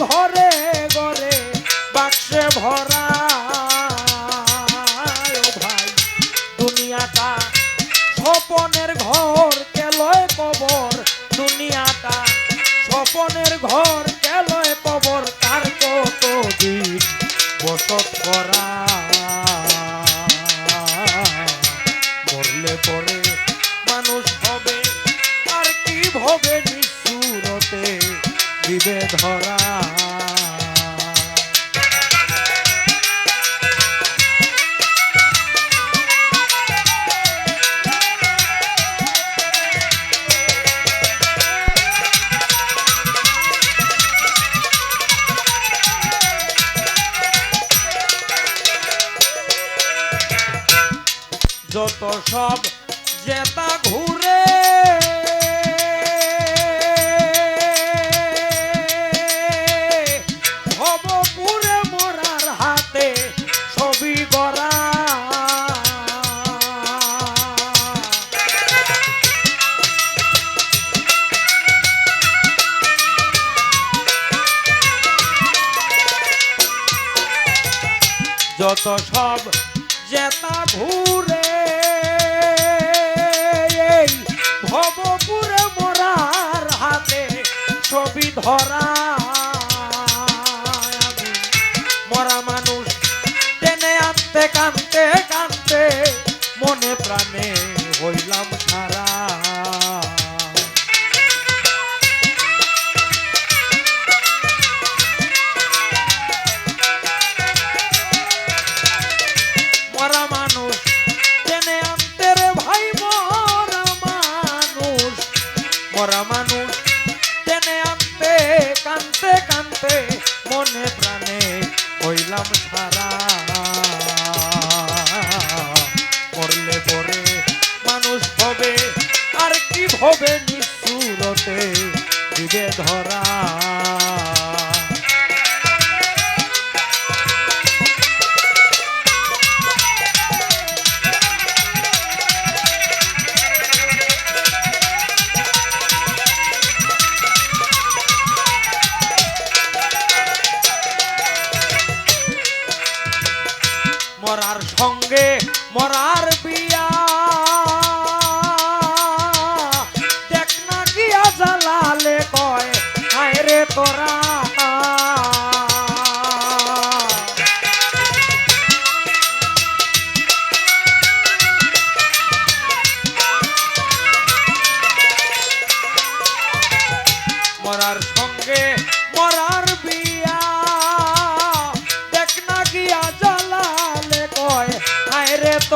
ঘরে ঘরে বাক্সে ভরা ভাই, দুনিয়াটা স্বপনের ঘর কেলয় কবর, দুনিয়াটা স্বপনের ঘর কেলয় কবর, তার কত দিন বসত করা? মরলে পরে মানুষ হবে, আর কি ভবে নিঃসুরতে? দিবে ধরা যত সব জেতা ঘুরে যত সব জেতা ঘুরে ভবপুরে মরার হাতে ছবি ধরা মরা মানুষ, টেনে আনতে কানতে কানতে মনে প্রাণে হইলাম সারা। করলে পরে মানুষ হবে, আর কি হবে নিঃসুরতে দিবে ধরা।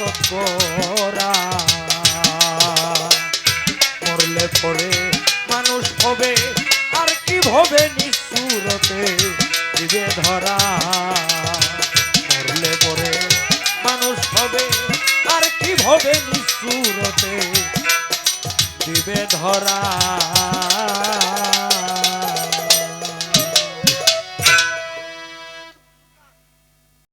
করা। মরলে পরে মানুষ হবে, আর কি ভবে নিঃসুরতে? দিবে ধরা। মরলে পরে মানুষ হবে, আর কি ভবে নিঃসুরতে? দিবে ধরা।